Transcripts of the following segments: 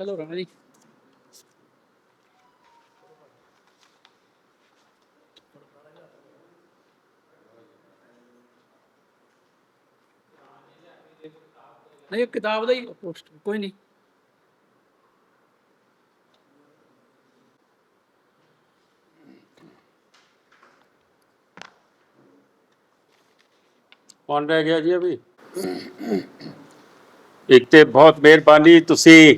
ਚਲੋ ਰਾਣਾ ਜੀ ਨਹੀਂ ਕਿਤਾਬ ਦਾ ਹੀ ਪੋਸਟ ਕੋਈ ਨਹੀਂ ਕੌਣ ਰਹਿ ਗਿਆ ਜੀ ਅਭੀ? ਇੱਕ ਤੇ ਬਹੁਤ ਮਿਹਰਬਾਨੀ ਤੁਸੀਂ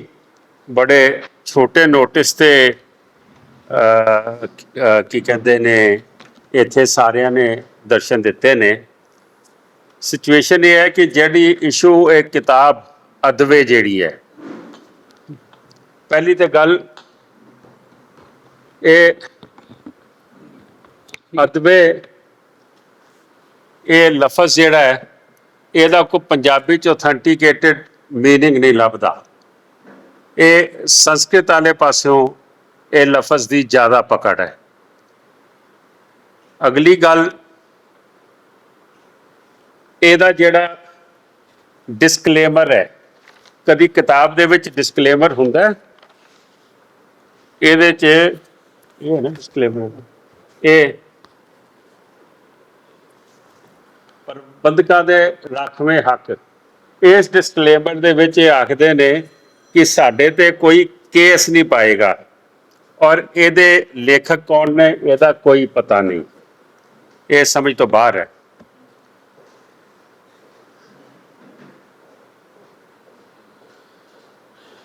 ਬੜੇ ਛੋਟੇ ਨੋਟਿਸ ਤੇ ਅਹ, ਅਹ, ਕੀ ਕਹਿੰਦੇ ਨੇ ਇੱਥੇ ਸਾਰਿਆਂ ਨੇ ਦਰਸ਼ਨ ਦਿੱਤੇ ਨੇ ਸਿਚੁਏਸ਼ਨ ਇਹ ਹੈ ਕਿ ਜਿਹੜੀ ਇਸ਼ੂ ਇਹ ਕਿਤਾਬ ਅਦਵੇ ਜਿਹੜੀ ਹੈ ਪਹਿਲੀ ਤੇ ਗੱਲ ਇਹ ਅਦਵੇ ਇਹ ਲਫ਼ਜ਼ ਜਿਹੜਾ ਹੈ ਇਹਦਾ ਕੋਈ ਪੰਜਾਬੀ ਚ ਆਥੈਂਟੀਕੇਟਿਡ मीनिंग ਨਹੀਂ ਲੱਭਦਾ ਇਹ ਸੰਸਕ੍ਰਿਤ ਵਾਲੇ ਪਾਸਿਓਂ ਇਹ ਲਫ਼ਜ਼ ਦੀ ਜ਼ਿਆਦਾ ਪਕੜ ਹੈ। ਅਗਲੀ ਗੱਲ, ਇਹਦਾ ਜਿਹੜਾ ਡਿਸਕਲੇਮਰ ਹੈ, ਕਦੀ ਕਿਤਾਬ ਦੇ ਵਿੱਚ ਡਿਸਕਲੇਮਰ ਹੁੰਦਾ ਇਹਦੇ ਚ ਇਹ ਹੈ ਨਾ ਡਿਸਕਲੇਮਰ ਇਹ ਪ੍ਰਬੰਧਕਾਂ ਦੇ ਰਾਖਵੇਂ ਹੱਕ। ਇਸ ਡਿਸਕਲੇਮਰ ਦੇ ਵਿੱਚ ਇਹ ਆਖਦੇ ਨੇ ਕਿ ਸਾਡੇ ਤੇ ਕੋਈ ਕੇਸ ਨਹੀਂ ਪਾਏਗਾ। ਔਰ ਇਹਦੇ ਲੇਖਕ ਕੌਣ ਨੇ, ਇਹਦਾ ਕੋਈ ਪਤਾ ਨਹੀਂ। ਇਹ ਸਮਝ ਤੋਂ ਬਾਹਰ ਹੈ।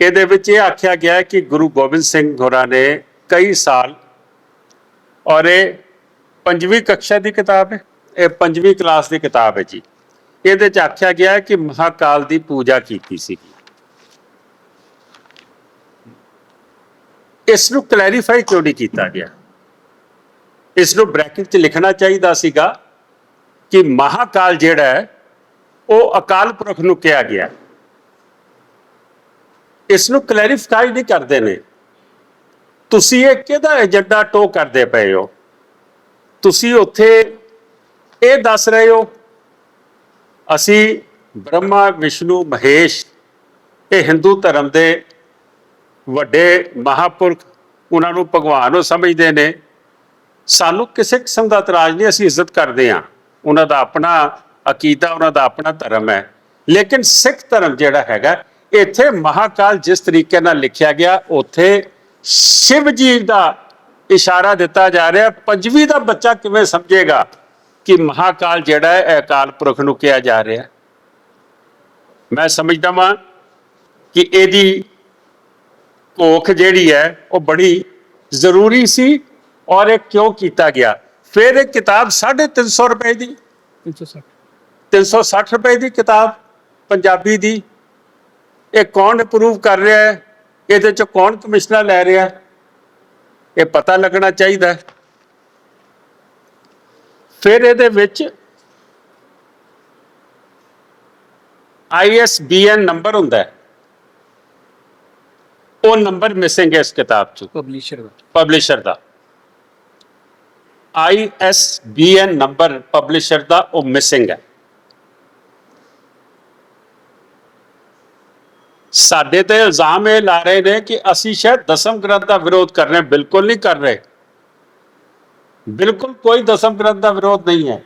ਇਹਦੇ ਵਿੱਚ ਇਹ ਆਖਿਆ ਗਿਆ ਕਿ ਗੁਰੂ ਗੋਬਿੰਦ ਸਿੰਘ ਹੋਰਾਂ ਨੇ ਕਈ ਸਾਲ, ਔਰ ਇਹ ਪੰਜਵੀਂ ਕਕਸ਼ਾ ਦੀ ਕਿਤਾਬ ਹੈ, ਇਹ ਪੰਜਵੀਂ ਕਲਾਸ ਦੀ ਕਿਤਾਬ ਹੈ ਜੀ। ਇਹਦੇ ਚ ਆਖਿਆ ਗਿਆ ਕਿ ਮਹਾਕਾਲ ਦੀ ਪੂਜਾ ਕੀਤੀ ਸੀਗੀ। ਇਸ ਨੂੰ ਕਲੈਰੀਫਾਈ ਕਿਉਂ ਨਹੀਂ ਕੀਤਾ ਗਿਆ? ਇਸ ਨੂੰ ਬ੍ਰੈਕਟ 'ਚ ਲਿਖਣਾ ਚਾਹੀਦਾ ਸੀਗਾ ਕਿ ਮਹਾਕਾਲ ਜਿਹੜਾ ਹੈ, ਉਹ ਅਕਾਲ ਪੁਰਖ ਨੂੰ ਕਿਹਾ ਗਿਆ। ਇਸ ਨੂੰ ਕਲੈਰੀਫਾਈ ਨਹੀਂ ਕਰਦੇ ਨੇ। ਤੁਸੀਂ ਇਹ ਕਿਹਦਾ ਏਜੰਡਾ ਟੋ ਕਰਦੇ ਪਏ ਹੋ? ਤੁਸੀਂ ਉੱਥੇ ਇਹ ਦੱਸ ਰਹੇ ਹੋ, ਅਸੀਂ ਬ੍ਰਹਮਾ, ਵਿਸ਼ਨੂੰ, ਮਹੇਸ਼, ਇਹ ਹਿੰਦੂ ਧਰਮ ਦੇ ਵੱਡੇ ਮਹਾਪੁਰਖ ਉਹਨਾਂ ਨੂੰ ਭਗਵਾਨ ਉਹ ਸਮਝਦੇ ਨੇ। ਸਾਨੂੰ ਕਿਸੇ ਕਿਸਮ ਦਾ ਇਤਰਾਜ਼ ਨਹੀਂ, ਅਸੀਂ ਇੱਜ਼ਤ ਕਰਦੇ ਹਾਂ। ਉਹਨਾਂ ਦਾ ਆਪਣਾ ਅਕੀਦਾ, ਉਹਨਾਂ ਦਾ ਆਪਣਾ ਧਰਮ ਹੈ। ਲੇਕਿਨ ਸਿੱਖ ਧਰਮ ਜਿਹੜਾ ਹੈਗਾ, ਇੱਥੇ ਮਹਾਕਾਲ ਜਿਸ ਤਰੀਕੇ ਨਾਲ ਲਿਖਿਆ ਗਿਆ, ਉੱਥੇ ਸ਼ਿਵ ਜੀ ਦਾ ਇਸ਼ਾਰਾ ਦਿੱਤਾ ਜਾ ਰਿਹਾ। ਪੰਜਵੀਂ ਦਾ ਬੱਚਾ ਕਿਵੇਂ ਸਮਝੇਗਾ ਕਿ ਮਹਾਕਾਲ ਜਿਹੜਾ ਹੈ, ਇਹ ਅਕਾਲ ਪੁਰਖ ਨੂੰ ਕਿਹਾ ਜਾ ਰਿਹਾ? ਮੈਂ ਸਮਝਦਾ ਵਾਂ ਕਿ ਇਹਦੀ ਕੋਖ ਜਿਹੜੀ ਹੈ ਉਹ ਬੜੀ ਜ਼ਰੂਰੀ ਸੀ ਔਰ ਇਹ ਕਿਉਂ ਕੀਤਾ ਗਿਆ? ਫਿਰ ਇਹ ਕਿਤਾਬ 350 ਰੁਪਏ ਦੀ। 360 360 ਰੁਪਏ ਦੀ ਕਿਤਾਬ ਪੰਜਾਬੀ ਦੀ। ਇਹ ਕੌਣ ਅਪਰੂਵ ਕਰ ਰਿਹਾ ਹੈ? ਇਹਦੇ ਚ ਕੌਣ ਕਮਿਸ਼ਨਰ ਲੈ ਰਿਹਾ ਹੈ? ਇਹ ਪਤਾ ਲੱਗਣਾ ਚਾਹੀਦਾ ਫਿਰ ਇਹਦੇ ਵਿੱਚ ISBN ਨੰਬਰ ਹੁੰਦਾ ਹੈ। ਉਹ ਨੰਬਰ ਮਿਸਿੰਗ ਹੈ ਇਸ ਕਿਤਾਬ ਚ ਪਬਲਿਸ਼ਰ ਦਾ ਪਬਲਿਸ਼ਰ ਦਾ ISBN ਨੰਬਰ ਪਬਲਿਸ਼ਰ ਦਾ ਉਹ ਮਿਸਿੰਗ ਹੈ ਸਾਡੇ ਤੇ ਇਲਜ਼ਾਮ ਇਹ ਲਾ ਰਹੇ ਨੇ ਕਿ ਅਸੀਂ ਸ਼ਾਇਦ ਦਸਮ ਗ੍ਰੰਥ ਦਾ ਵਿਰੋਧ ਕਰ ਰਹੇ ਬਿਲਕੁਲ ਨਹੀਂ ਕਰ ਰਹੇ ਬਿਲਕੁਲ ਕੋਈ ਦਸਮ ਗ੍ਰੰਥ ਦਾ ਵਿਰੋਧ ਨਹੀਂ ਹੈ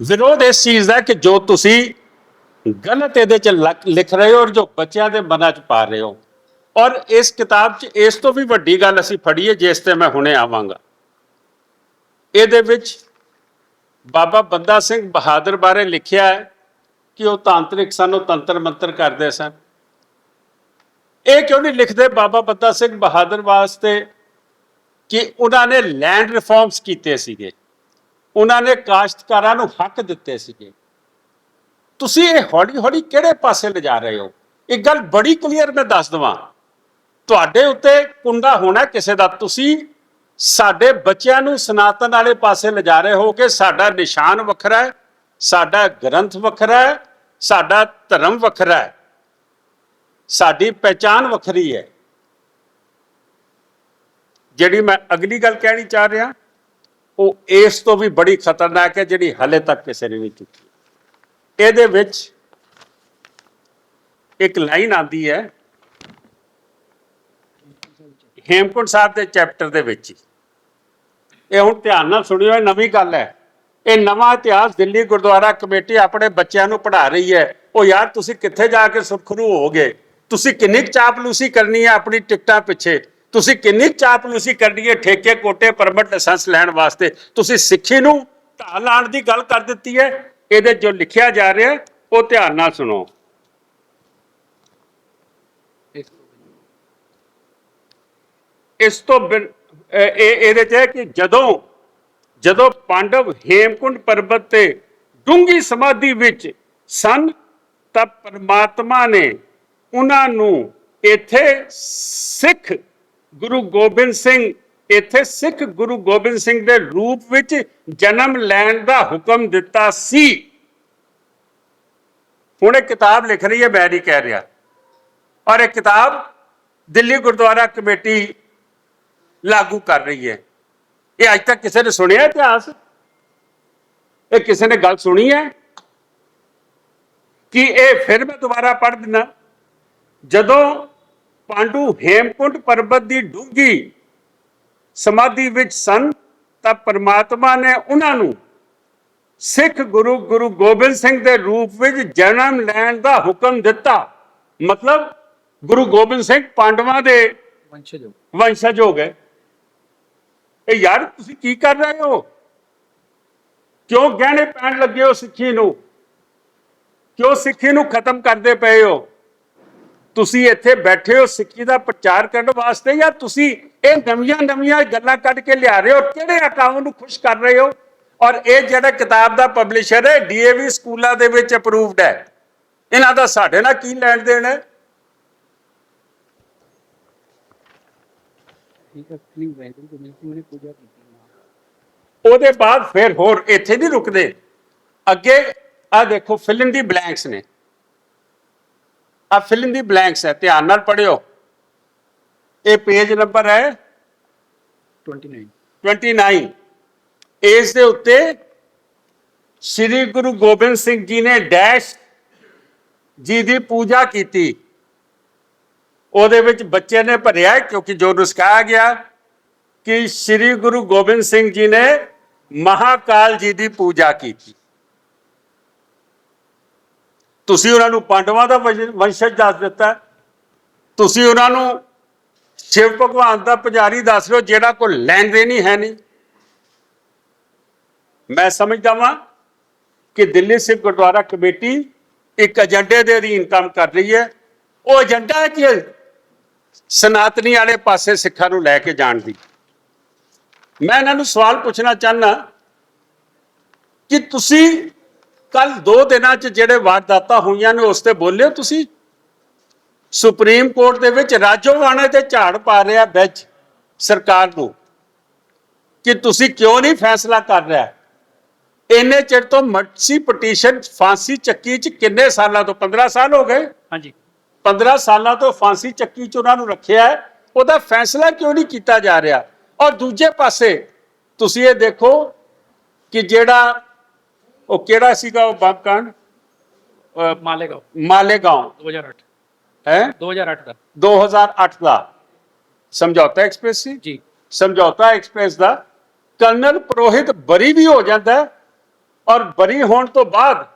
ਵਿਰੋਧ ਇਸ ਚੀਜ਼ ਦਾ ਕਿ ਜੋ ਤੁਸੀਂ ਗਲਤ ਇਹਦੇ ਚ ਲਿਖ ਰਹੇ ਹੋ ਔਰ ਜੋ ਬੱਚਿਆਂ ਦੇ ਮਨਾਂ ਚ ਪਾ ਰਹੇ ਹੋ ਔਰ ਇਸ ਕਿਤਾਬ 'ਚ ਇਸ ਤੋਂ ਵੀ ਵੱਡੀ ਗੱਲ ਅਸੀਂ ਫੜੀਏ, ਜਿਸ ਤੇ ਮੈਂ ਹੁਣੇ ਆਵਾਂਗਾ। ਇਹਦੇ ਵਿੱਚ ਬਾਬਾ ਬੰਦਾ ਸਿੰਘ ਬਹਾਦਰ ਬਾਰੇ ਲਿਖਿਆ ਹੈ ਕਿ ਉਹ ਤਾਂਤਰਿਕ ਸਨ, ਉਹ ਤੰਤਰ ਮੰਤਰ ਕਰਦੇ ਸਨ। ਇਹ ਕਿਉਂ ਨਹੀਂ ਲਿਖਦੇ ਬਾਬਾ ਬੰਦਾ ਸਿੰਘ ਬਹਾਦਰ ਵਾਸਤੇ ਕਿ ਉਹਨਾਂ ਨੇ ਲੈਂਡ ਰਿਫਾਰਮਸ ਕੀਤੇ ਸੀਗੇ? ਉਹਨਾਂ ਨੇ ਕਾਸ਼ਤਕਾਰਾਂ ਨੂੰ ਹੱਕ ਦਿੱਤੇ ਸੀਗੇ? ਤੁਸੀਂ ਇਹ ਹੌਲੀ ਹੌਲੀ ਕਿਹੜੇ ਪਾਸੇ ਲਿਜਾ ਰਹੇ ਹੋ? ਇਹ ਗੱਲ ਬੜੀ ਕਲੀਅਰ ਮੈਂ ਦੱਸ ਦਵਾਂ। ਤੁਹਾਡੇ ਉੱਤੇ ਕੁੰਡਾ ਹੋਣਾ ਕਿਸੇ ਦਾ। ਤੁਸੀਂ ਸਾਡੇ ਬੱਚਿਆਂ ਨੂੰ ਸਨਾਤਨ ਵਾਲੇ ਪਾਸੇ ਲਿਜਾ ਰਹੇ ਹੋ ਕਿ ਸਾਡਾ ਨਿਸ਼ਾਨ ਵੱਖਰਾ ਹੈ, ਸਾਡਾ ਗ੍ਰੰਥ ਵੱਖਰਾ ਹੈ, ਸਾਡਾ ਧਰਮ ਵੱਖਰਾ ਹੈ। ਸਾਡੀ ਪਹਿਚਾਨ ਵੱਖਰੀ ਹੈ। ਜਿਹੜੀ ਮੈਂ ਅਗਲੀ ਗੱਲ ਕਹਿਣੀ ਚਾਹ ਰਿਹਾ, ਉਹ ਇਸ ਤੋਂ ਵੀ ਬੜੀ ਖਤਰਨਾਕ ਹੈ ਜਿਹੜੀ ਹਲੇ ਤੱਕ ਕਿਸੇ ਨੇ ਨਹੀਂ ਚੁੱਕੀ ਇਹਦੇ ਵਿੱਚ ਇੱਕ ਲਾਈਨ ਆਂਦੀ ਹੈ ਹੇਮਕੁੰਟ ਸਾਹਿਬ ਦੇ ਚੈਪਟਰ ਦੇ ਵਿੱਚ ਹੀ। ਇਹ ਹੁਣ ਧਿਆਨ ਨਾਲ ਸੁਣਿਓ, ਇਹ ਨਵੀਂ ਗੱਲ ਹੈ। ਇਹ ਨਵਾਂ ਇਤਿਹਾਸ ਦਿੱਲੀ ਗੁਰਦੁਆਰਾ ਕਮੇਟੀ ਆਪਣੇ ਬੱਚਿਆਂ ਨੂੰ ਪੜ੍ਹਾ ਰਹੀ ਹੈ। ਉਹ ਯਾਰ, ਤੁਸੀਂ ਕਿੱਥੇ ਜਾ ਕੇ ਸੁਰਖਰੂ ਹੋਗੇ ਤੁਸੀਂ ਕਿੰਨੀ ਕੁ ਚਾਪਲੂਸੀ ਕਰਨੀ ਹੈ ਆਪਣੀ ਟਿਕਟਾਂ ਪਿੱਛੇ? ਤੁਸੀਂ ਕਿੰਨੀ ਕੁ ਚਾਪਲੂਸੀ ਕਰਨੀ ਹੈ ਠੇਕੇ, ਕੋਟੇ, ਪਰਮਿਟ ਲਾਇਸੈਂਸ ਲੈਣ ਵਾਸਤੇ? ਤੁਸੀਂ ਸਿੱਖੀ ਨੂੰ ਢਾਹ ਲਾਉਣ ਦੀ ਗੱਲ ਕਰ ਦਿੱਤੀ ਹੈ। ਇਹਦੇ ਜੋ ਲਿਖਿਆ ਜਾ ਰਿਹਾ, ਉਹ ਧਿਆਨ ਨਾਲ ਸੁਣੋ। ਇਸ ਤੋਂ ਬਿਨ- ਇਹ- ਇਹਦੇ ਚ ਹੈ ਕਿ ਜਦੋਂ ਜਦੋਂ ਪਾਂਡਵ ਹੇਮਕੁੰਡ ਪਰਬਤ ਤੇ ਡੂੰਗੀ ਸਮਾਧੀ ਵਿੱਚ ਸਨ, ਤਾਂ ਪਰਮਾਤਮਾ ਨੇ ਉਹਨਾਂ ਨੂੰ ਇੱਥੇ ਸਿੱਖ ਗੁਰੂ ਗੋਬਿੰਦ ਸਿੰਘ, ਇੱਥੇ ਸਿੱਖ ਗੁਰੂ ਗੋਬਿੰਦ ਸਿੰਘ ਦੇ ਰੂਪ ਵਿੱਚ ਜਨਮ ਲੈਣ ਦਾ ਹੁਕਮ ਦਿੱਤਾ ਸੀ। ਹੁਣ ਇਹ ਕਿਤਾਬ ਲਿਖ ਰਹੀ ਹੈ, ਮੈਂ ਨਹੀਂ ਕਹਿ ਰਿਹਾ। ਔਰ ਇਹ ਕਿਤਾਬ ਦਿੱਲੀ ਗੁਰਦੁਆਰਾ ਕਮੇਟੀ ਲਾਗੂ ਕਰ ਰਹੀ ਹੈ। ਇਹ ਅੱਜ ਤੱਕ ਕਿਸੇ ਨੇ ਸੁਣਿਆ ਇਤਿਹਾਸ? ਇਹ ਕਿਸੇ ਨੇ ਗੱਲ ਸੁਣੀ ਹੈ? ਕਿ ਇਹ ਫਿਰ ਮੈਂ ਦੁਬਾਰਾ ਪੜ੍ਹ ਦਿਨਾ ਜਦੋਂ ਪਾਂਡੂ ਹੇਮਕੁੰਟ ਪਰਬਤ ਦੀ ਡੂੰਗੀ ਸਮਾਧੀ ਵਿੱਚ ਸਨ ਤਾਂ ਪਰਮਾਤਮਾ ਨੇ ਉਹਨਾਂ ਨੂੰ ਸਿੱਖ ਗੁਰੂ ਗੁਰੂ ਗੋਬਿੰਦ ਸਿੰਘ ਦੇ ਰੂਪ ਵਿੱਚ ਜਨਮ ਲੈਣ ਦਾ ਹੁਕਮ ਦਿੱਤਾ। ਮਤਲਬ ਗੁਰੂ ਗੋਬਿੰਦ ਸਿੰਘ ਪਾਂਡਵਾਂ ਦੇ ਵੰਸ਼ਜ ਹੋ ਗਏ। ਇਹ ਯਾਰ ਤੁਸੀਂ ਕੀ ਕਰ ਰਹੇ ਹੋ? ਕਿਉਂ ਗਹਿਣੇ ਪੈਣ ਲੱਗੇ ਹੋ ਸਿੱਖੀ ਨੂੰ? ਕਿਉਂ ਸਿੱਖੀ ਨੂੰ ਖਤਮ ਕਰਦੇ ਪਏ ਹੋ? ਤੁਸੀਂ ਇੱਥੇ ਬੈਠੇ ਹੋ ਸਿੱਖੀ ਦਾ ਪ੍ਰਚਾਰ ਕਰਨ ਵਾਸਤੇ ਜਾਂ ਤੁਸੀਂ ਇਹ ਨਵੀਆਂ ਨਵੀਆਂ ਗੱਲਾਂ ਕੱਢ ਕੇ ਲਿਆ ਰਹੇ ਹੋ? ਕਿਹੜੇ ਅਕਾਊਂਟ ਨੂੰ ਖੁਸ਼ ਕਰ ਰਹੇ ਹੋ? ਔਰ ਇਹ ਜਿਹੜਾ ਕਿਤਾਬ ਦਾ ਪਬਲਿਸ਼ਰ ਹੈ ਡੀਏਵੀ ਸਕੂਲਾਂ ਦੇ ਵਿੱਚ ਅਪਰੂਵਡ ਹੈ। ਇਹਨਾਂ ਦਾ ਸਾਡੇ ਨਾਲ ਕੀ ਲੈਣ ਦੇਣ ਹੈ? ਠੀਕ ਹੈ ਆਪਣੀ ਵੈਲਿਊ ਤੋਂ ਮਿਲ ਕੇ ਉਹਨੇ ਪੂਜਾ ਕੀਤੀ ਉਹਦੇ ਬਾਅਦ ਫਿਰ ਹੋਰ ਇੱਥੇ ਨਹੀਂ ਰੁਕਦੇ। ਅੱਗੇ ਆ ਦੇਖੋ ਫਿਲ ਦੀ ਬਲੈਂਕਸ ਨੇ। ਆ ਫਿਲ ਦੀ ਬਲੈਂਕਸ ਹੈ ਧਿਆਨ ਨਾਲ ਪੜਿਓ ਇਹ ਪੇਜ ਨੰਬਰ ਹੈ 29 29 ਇਸ ਦੇ ਉੱਤੇ ਸ੍ਰੀ ਗੁਰੂ ਗੋਬਿੰਦ ਸਿੰਘ ਜੀ ਨੇ ਡੈਸ਼ ਜੀ ਦੀ ਪੂਜਾ ਕੀਤੀ। ਉਹਦੇ ਵਿੱਚ ਬੱਚੇ ਨੇ ਭਰਿਆ ਕਿਉਂਕਿ ਜੋ ਨੁਸਖਾਇਆ ਗਿਆ ਕਿ ਸ੍ਰੀ ਗੁਰੂ ਗੋਬਿੰਦ ਸਿੰਘ ਜੀ ਨੇ ਮਹਾਕਾਲ ਜੀ ਦੀ ਪੂਜਾ ਕੀਤੀ। ਤੁਸੀਂ ਉਹਨਾਂ ਨੂੰ ਪਾਂਡਵਾਂ ਦਾ ਵੰਸ਼- ਵੰਸ਼ਜ ਦੱਸ ਦਿੱਤਾ ਤੁਸੀਂ ਉਹਨਾਂ ਨੂੰ ਸ਼ਿਵ ਭਗਵਾਨ ਦਾ ਪੁਜਾਰੀ ਦੱਸ ਰਹੇ ਜਿਹੜਾ ਕੋਈ ਲੈਣ ਦੇਣ ਹੈ ਨਹੀਂ। ਮੈਂ ਸਮਝਦਾ ਵਾਂ ਕਿ ਦਿੱਲੀ ਸਿੱਖ ਗੁਰਦੁਆਰਾ ਕਮੇਟੀ ਇੱਕ ਏਜੰਡੇ ਦੇ ਅਧੀਨ ਕੰਮ ਕਰ ਰਹੀ ਹੈ। ਉਹ ਏਜੰਡਾ ਕਿ ਸਨਾਤਨੀ ਵਾਲੇ ਪਾਸੇ ਸਿੱਖਾਂ ਨੂੰ ਲੈ ਕੇ ਜਾਣ ਦੀ। ਮੈਂ ਇਹਨਾਂ ਨੂੰ ਸਵਾਲ ਪੁੱਛਣਾ ਚਾਹਨਾ ਕਿ ਤੁਸੀਂ ਕੱਲ ਦੋ ਦਿਨਾਂ 'ਚ ਜਿਹੜੇ ਵਾਰਦਾਤਾਂ ਹੋਈਆਂ ਨੇ, ਉਸ ਤੇ ਬੋਲਿਓ ਤੁਸੀਂ। ਸੁਪਰੀਮ ਕੋਰਟ ਦੇ ਵਿੱਚ ਰਾਜੋਵਾਣੇ ਤੇ ਝਾੜ ਪਾ ਰਿਹਾ ਬੈਂਚ ਸਰਕਾਰ ਨੂੰ ਕਿ ਤੁਸੀਂ ਕਿਉਂ ਨਹੀਂ ਫੈਸਲਾ ਕਰ ਰਿਹਾ? ਇੰਨੇ ਚਿਰ ਤੋਂ ਮਰਸੀ ਪਟੀਸ਼ਨ ਫਾਂਸੀ ਚੱਕੀ 'ਚ ਕਿੰਨੇ ਸਾਲਾਂ ਤੋਂ? 15 ਸਾਲ ਹੋ ਗਏ? ਹਾਂਜੀ। 15 ਸਾਲਾਂ ਤੋਂ ਫਾਂਸੀ ਚੱਕੀ 'ਚ ਉਹਨਾਂ ਨੂੰ ਰੱਖਿਆ ਹੈ ਉਹਦਾ ਫੈਸਲਾ ਕਿਉਂ ਨਹੀਂ ਕੀਤਾ ਜਾ ਰਿਹਾ? ਔਰ ਦੂਜੇ ਪਾਸੇ ਤੁਸੀਂ ਇਹ ਦੇਖੋ ਕਿ ਜਿਹੜਾ ਉਹ ਕਿਹੜਾ ਸੀਗਾ ਉਹ ਬੰਬ ਕਾਂਡ ਅਹ, ਮਾਲੇਗਾਂਵ ਮਾਲੇਗਾਂਵ 2008 ਹੈ? 2008 ਦਾ। 2008 ਦਾ। ਸਮਝੌਤਾ ਐਕਸਪ੍ਰੈਸ ਸੀ? ਜੀ। ਸਮਝੌਤਾ ਐਕਸਪ੍ਰੈਸ ਦਾ। ਕਰਨਲ ਪ੍ਰੋਹਿਤ ਬਰੀ ਵੀ ਹੋ ਜਾਂਦਾ ਔਰ ਬਰੀ ਹੋਣ ਤੋਂ ਬਾਅਦ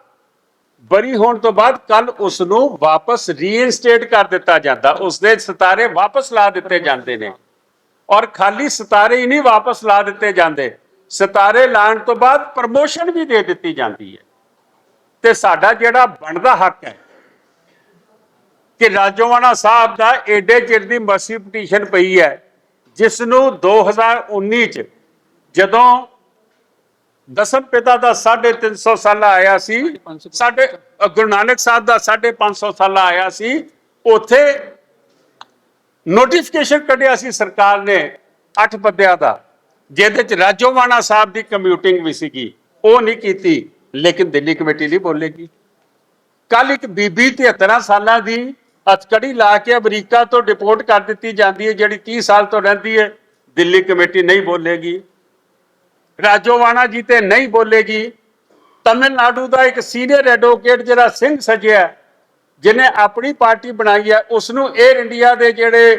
ਬਰੀ ਹੋਣ ਤੋਂ ਬਾਅਦ ਕੱਲ ਉਸ ਨੂੰ ਵਾਪਸ ਰੀਇਨਸਟੇਟ ਕਰ ਦਿੱਤਾ ਜਾਂਦਾ। ਉਸ ਦੇ ਸਿਤਾਰੇ ਵਾਪਸ ਲਾ ਦਿੱਤੇ ਜਾਂਦੇ ਨੇ। ਔਰ ਖਾਲੀ ਸਿਤਾਰੇ ਹੀ ਨਹੀਂ ਵਾਪਸ ਲਾ ਦਿੱਤੇ ਜਾਂਦੇ। ਸਿਤਾਰੇ ਲਾਣ ਤੋਂ ਬਾਅਦ ਪ੍ਰਮੋਸ਼ਨ ਵੀ ਦੇ ਦਿੱਤੀ ਜਾਂਦੀ ਹੈ। ਤੇ ਸਾਡਾ ਜਿਹੜਾ ਬਣਦਾ ਹੱਕ ਹੈ ਕਿ ਰਾਜੋਵਾਨਾ ਸਾਹਿਬ ਦਾ ਏਡੇ ਚਿਰ ਦੀ ਮਸੀ ਪਟੀਸ਼ਨ ਪਈ ਹੈ ਜਿਸ ਨੂੰ 2019 ਚ ਜਦੋਂ ਦਸਮ ਪਿਤਾ ਦਾ 350 ਸਾਲਾ ਆਇਆ ਸੀ। ਸਾਡੇ ਗੁਰੂ ਨਾਨਕ ਸਾਹਿਬ ਦਾ 550 ਸਾਲਾ ਆਇਆ ਸੀ। ਉਥੇ ਨੋਟੀਫਿਕੇਸ਼ਨ ਕੱਢਿਆ ਸੀ ਸਰਕਾਰ ਨੇ ਅੱਠ ਪੱਦਿਆਂ ਦਾ ਜਿਹਦੇ ਚ ਰਾਜੋਵਾਨਾ ਸਾਹਿਬ ਦੀ ਕਮਿਊਟਿੰਗ ਵੀ ਸੀਗੀ। ਉਹ ਨਹੀਂ ਕੀਤੀ ਲੇਕਿਨ ਦਿੱਲੀ ਕਮੇਟੀ ਨਹੀਂ ਬੋਲੇਗੀ। ਕੱਲ ਇੱਕ ਬੀਬੀ 73 ਸਾਲਾਂ ਦੀ ਹਥਕੜੀ ਲਾ ਕੇ ਅਮਰੀਕਾ ਤੋਂ ਡਿਪੋਰਟ ਕਰ ਦਿੱਤੀ ਜਾਂਦੀ ਹੈ ਜਿਹੜੀ 30 ਸਾਲ ਤੋਂ ਰਹਿੰਦੀ ਹੈ। ਦਿੱਲੀ ਕਮੇਟੀ ਨਹੀਂ ਬੋਲੇਗੀ। ਰਾਜੋਵਾਨਾ ਜੀ ਤੇ ਨਹੀਂ ਬੋਲੇਗੀ। ਤਮਿਲਨਾਡੂ ਦਾ ਇੱਕ ਸੀਨੀਅਰ ਐਡਵੋਕੇਟ ਜਿਹੜਾ ਸਿੰਘ ਸਜਿਆ ਜਿਨੇ ਆਪਣੀ ਪਾਰਟੀ ਬਣਾਈ ਹੈ ਉਸ ਨੂੰ 에ਅਰ ਇੰਡੀਆ ਦੇ ਜਿਹੜੇ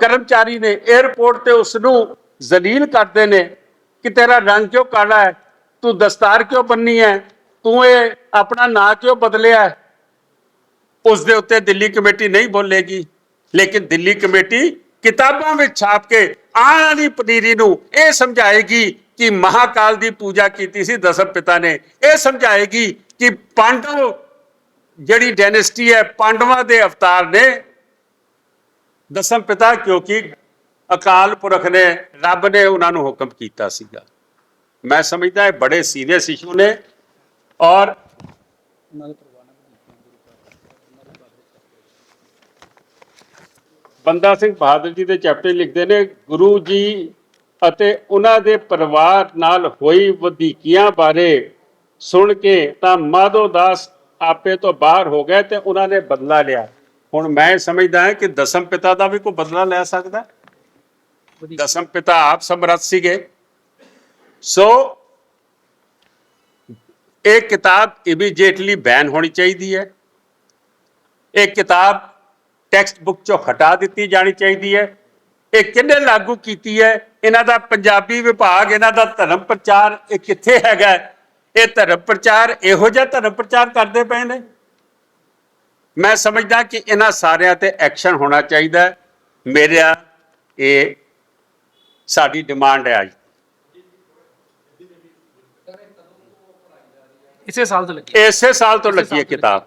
ਕਰਮਚਾਰੀ ਨੇ 에ਅਰਪੋਰਟ ਤੇ ਉਸ ਨੂੰ ਜ਼ਲੀਲ ਕਰਦੇ ਨੇ ਕਿ ਤੇਰਾ ਰੰਗ ਕਿਉਂ ਕਾਲਾ ਹੈ? ਤੂੰ ਦਸਤਾਰ ਕਿਉਂ ਬੰਨੀ ਹੈ? ਤੂੰ ਇਹ ਆਪਣਾ ਨਾਂ ਕਿਉਂ ਬਦਲਿਆ ਉਸ ਦੇ ਉੱਤੇ ਦਿੱਲੀ ਕਮੇਟੀ ਨਹੀਂ ਬੋਲੇਗੀ, ਲੇਕਿਨ ਦਿੱਲੀ ਕਮੇਟੀ ਕਿਤਾਬਾਂ ਵਿੱਚ ਛਾਪ ਕੇ ਆਉਣ ਵਾਲੀ ਪਨੀਰੀ ਨੂੰ ਇਹ ਸਮਝਾਏਗੀ ਕਿ ਮਹਾਕਾਲ ਦੀ ਪੂਜਾ ਕੀਤੀ ਸੀ ਦਸਮ ਪਿਤਾ ਨੇ। ਇਹ ਸਮਝਾਏਗੀ ਕਿ ਪਾਂਡਵ ਜਿਹੜੀ ਡਾਇਨੈਸਟੀ ਹੈ, ਪਾਂਡਵਾਂ ਦੇ ਅਵਤਾਰ ਨੇ, ਦਸਮ ਪਿਤਾ ਕਿਉਂਕਿ ਅਕਾਲ ਪੁਰਖ ਨੇ, ਰੱਬ ਨੇ ਉਹਨਾਂ ਨੂੰ ਹੁਕਮ ਕੀਤਾ ਸੀਗਾ। ਮੈਂ ਸਮਝਦਾ ਇਹ ਬੜੇ ਸੀਰੀਅਸ ਇਸ਼ੂ ਨੇ ਔਰ ਉਹਨਾਂ ਦੇ ਪਰਿਵਾਰ ਨਾਲ ਬੰਦਾ ਸਿੰਘ ਬਹਾਦਰ ਜੀ ਦੇ ਚੈਪਟਰ ਲਿਖਦੇ ਨੇ, ਗੁਰੂ ਜੀ ਅਤੇ ਉਹਨਾਂ ਦੇ ਪਰਿਵਾਰ ਨਾਲ ਹੋਈ ਵਧੀਕੀਆਂ ਬਾਰੇ ਸੁਣ ਕੇ ਤਾਂ ਮਾਧੋ ਦਾਸ ਆਪੇ ਤੋਂ ਬਾਹਰ ਹੋ ਗਏ ਤੇ ਉਹਨਾਂ ਨੇ ਬਦਲਾ ਲਿਆ। ਹੁਣ ਮੈਂ ਸਮਝਦਾ ਹਾਂ ਕਿ ਦਸਮ ਪਿਤਾ ਦਾ ਵੀ ਕੋਈ ਬਦਲਾ ਲੈ ਸਕਦਾ। ਦਸਮ ਪਿਤਾ ਆਪ ਸਮਰੱਥ ਸੀਗੇ। ਸੋ ਇਹ ਕਿਤਾਬ ਇਮੀਡੀਏਟਲੀ ਬੈਨ ਹੋਣੀ ਚਾਹੀਦੀ ਹੈ। ਇਹ ਕਿਤਾਬ ਟੈਕਸਟ ਬੁੱਕ ਚੋਂ ਹਟਾ ਦਿੱਤੀ ਜਾਣੀ ਚਾਹੀਦੀ ਹੈ। ਇਹ ਕਿੰਨੇ ਲਾਗੂ ਕੀਤੀ ਹੈ? ਇਹਨਾਂ ਦਾ ਪੰਜਾਬੀ ਵਿਭਾਗ ਇਹਨਾਂ ਦਾ ਧਰਮ ਪ੍ਰਚਾਰ ਇਹ ਕਿੱਥੇ ਹੈਗਾ? ਇਹ ਧਰਮ ਪ੍ਰਚਾਰ ਇਹੋ ਜਿਹਾ ਧਰਮ ਪ੍ਰਚਾਰ ਕਰਦੇ ਪਏ ਨੇ। ਮੈਂ ਸਮਝਦਾ ਕਿ ਇਹਨਾਂ ਸਾਰਿਆਂ ਤੇ ਐਕਸ਼ਨ ਹੋਣਾ ਚਾਹੀਦਾ ਹੈ। ਮੇਰਾ ਇਹ ਸਾਡੀ ਡਿਮਾਂਡ ਹੈ ਅੱਜ। ਇਸੇ ਸਾਲ ਤੋਂ ਲੱਗੀ ਇਸੇ ਸਾਲ ਤੋਂ ਲੱਗੀ ਹੈ ਕਿਤਾਬ।